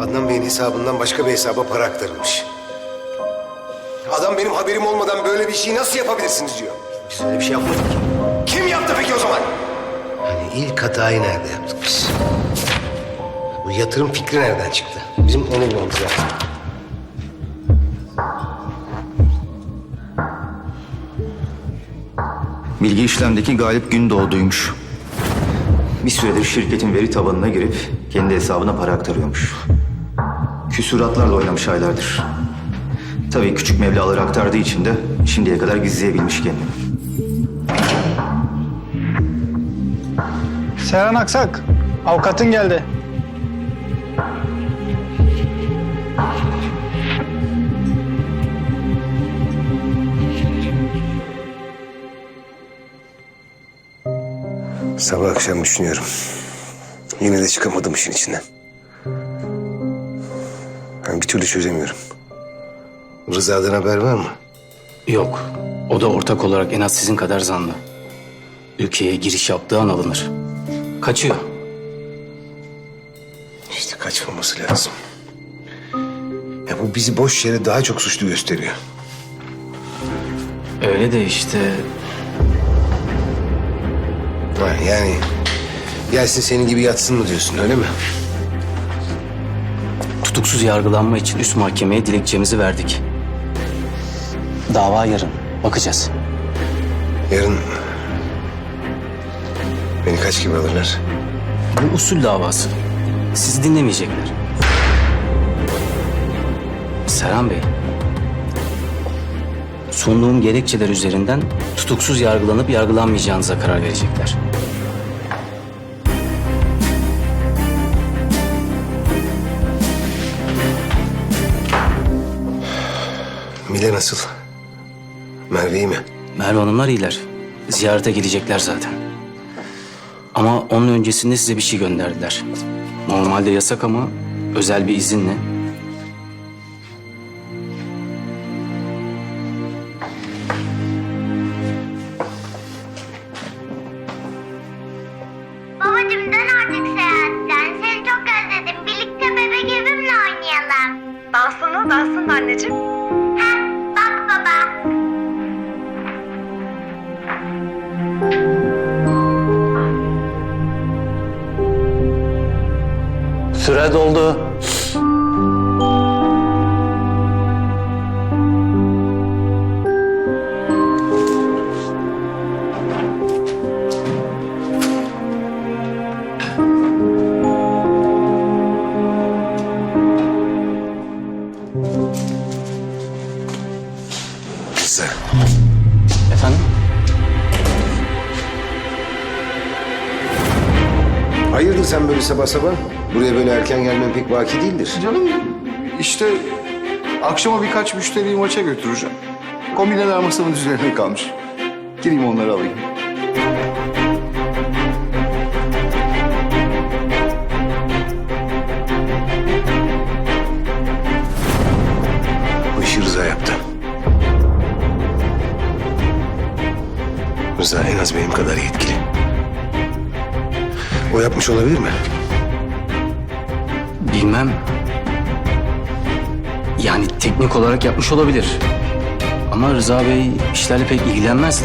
Adnan Bey'in hesabından başka bir hesaba para aktarılmış. Adam benim haberim olmadan böyle bir şeyi nasıl yapabilirsiniz diyor. Biz öyle bir şey yapmadık ki. Kim yaptı peki o zaman? Hani ilk hatayı nerede yaptık biz? Bu yatırım fikri nereden çıktı? Bizim onu bulmamız lazım. Bilgi işlemdeki Galip Gündoğdu'ymuş. Bir süredir şirketin veri tabanına girip kendi hesabına para aktarıyormuş. Küsuratlarla oynamış aylardır. Tabii küçük meblağları aktardığı için de şimdiye kadar gizleyebilmiş kendini. Serhan Aksak, avukatın geldi. Sabah akşam düşünüyorum. Yine de çıkamadım işin içinden. Ben bir türlü çözemiyorum. Rıza'dan haber var mı? Yok. O da ortak olarak en az sizin kadar zanlı. Ülkeye giriş yaptığı an alınır. Kaçıyor. İşte kaçmaması lazım. Ya bu bizi boş yere daha çok suçlu gösteriyor. Öyle de işte Ha, yani gelsin senin gibi yatsın mı diyorsun öyle mi? Tutuksuz yargılanma için üst mahkemeye dilekçemizi verdik. Dava yarın. Bakacağız. Yarın beni kaç gibi alırlar? Bu usul davası. Sizi dinlemeyecekler. Serhan Bey. Sunduğum gerekçeler üzerinden tutuksuz yargılanıp yargılanmayacağınıza karar verecekler. Mile nasıl? Merve iyi mi? Merve Hanımlar iyiler. Ziyarete gelecekler zaten. Ama onun öncesinde size bir şey gönderdiler. Normalde yasak ama özel bir izinle. Babacım dön artık seyahatten. Seni çok özledim. Birlikte bebek evimle oynayalım. Dansını, dansını anneciğim. Süre doldu. Rıza. Hayırdır sen böyle sabah sabah? Buraya böyle erken gelmen pek vaki değildir. Canım işte akşama birkaç müşteriyi maça götüreceğim. Kombineler masamın üzerine kalmış. Gireyim onları alayım. Bu işi Rıza yaptı. Rıza en az benim kadar yetkili. O yapmış olabilir mi? Bilmem. Yani teknik olarak yapmış olabilir. Ama Rıza Bey işlerle pek ilgilenmezdi.